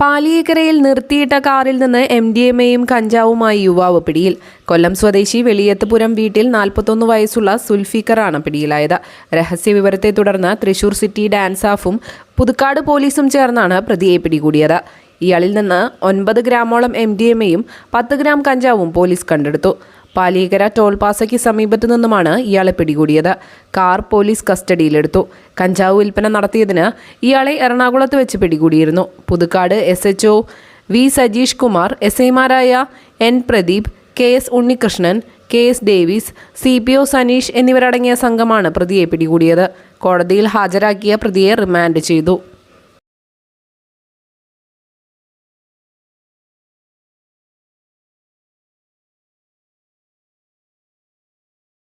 പാലിയേക്കരയിൽ നിർത്തിയിട്ട കാറിൽ നിന്ന് എം ഡി എം എയും കഞ്ചാവുമായി യുവാവ് പിടിയിൽ. കൊല്ലം സ്വദേശി വെളിയത്തുപുരം വീട്ടിൽ നാൽപ്പത്തൊന്ന് വയസ്സുള്ള സുൽഫിക്കറാണ് പിടിയിലായത്. രഹസ്യവിവരത്തെ തുടർന്ന് തൃശൂർ സിറ്റി ഡാൻസാഫും പുതുക്കാട് പോലീസും ചേർന്നാണ് പ്രതിയെ പിടികൂടിയത്. ഇയാളിൽ നിന്ന് ഒൻപത് ഗ്രാമോളം എം ഡി എം എയും പത്ത് ഗ്രാം കഞ്ചാവും പോലീസ് കണ്ടെടുത്തു. പാലിയേക്കര ടോൾപാസയ്ക്ക് സമീപത്തു നിന്നുമാണ് ഇയാളെ പിടികൂടിയത്. കാർ പോലീസ് കസ്റ്റഡിയിലെടുത്തു. കഞ്ചാവ് വിൽപ്പന നടത്തിയതിന് ഇയാളെ എറണാകുളത്ത് വെച്ച് പിടികൂടിയിരുന്നു. Puthukkad S H V Sajeesh Kumar S ഐമാരായ N Pradeep K S Unnikrishnan K S Davis C P O Saneesh എന്നിവരടങ്ങിയ സംഘമാണ് പ്രതിയെ പിടികൂടിയത്. കോടതിയിൽ ഹാജരാക്കിയ പ്രതിയെ റിമാൻഡ് ചെയ്തു.